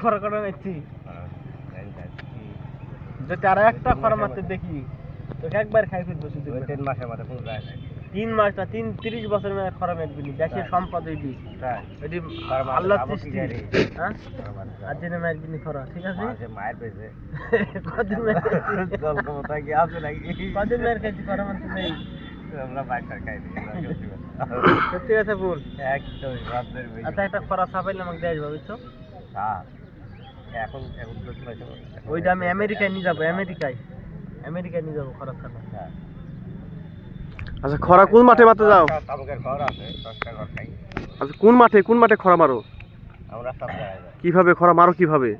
খরা নিচ্ছি যদি আর একটা খরা মারতে দেখি তোকে একবার খাই ফেলব শুধু তিন মাসের মধ্যে কোনো যায় না তিন মাস না তিন তিরিশ বছর মেয়ে খরা মেটবি দেশের সম্পদ এটি এটি আল্লাহ সৃষ্টি। হ্যাঁ আর জেনে নি খরা ঠিক আছে মায়ের পেয়েছে কদিন নাকি? কদিন মার খাইছি খরা মারতে নেই। আমরা বাইকটা খাই সত্যি কথা বল। আচ্ছা একটা খরা আমাকে দেয় বুঝছ? হ্যাঁ এখন এখন তো ওইটা আমি আমেরিকায় নিয়ে যাব আমেরিকায়। আমেরিকায় নিয়ে যাব খরা হ্যাঁ। আচ্ছা খরা কোন মাঠে মারতে যাও? আচ্ছা কোন মাঠে কোন মাঠে খরা মারো? আমরা সব জায়গায় যাই। কীভাবে খরা মারো কীভাবে?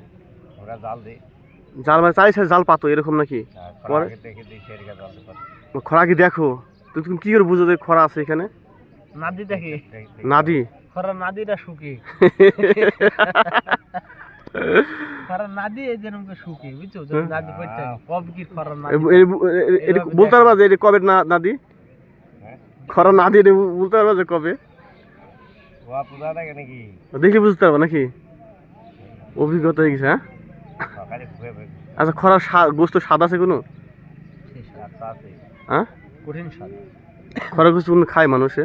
জাল মানে চারি সাইড জাল পাতো এরকম নাকি? দিই খরা কি দেখো। তুমি তুমি কি করে বুঝো যে খরা আছে এখানে? নাদি দেখি। নাদি? খরা নাদিটা শুকি। খরা নাদি এই যেরকম শুকি বুঝছ? যদি নাদি পড়ছে কবে কি খরা নাদি? এ- এ- এ- এটা বলতে পারবা যে এটা কবে না নাদি? হ্যাঁ। খরা নাদি এটা বলতে পারবা যে কবে? দেখে বুঝতে পারবা নাকি? অভিজ্ঞতা হয়ে? গেছে হ্যাঁ আচ্ছা খরা গোস্ত স্বাদ আছে কোনো। হ্যাঁ? কঠিন স্বাদ খরগোশ খায় মানুষে?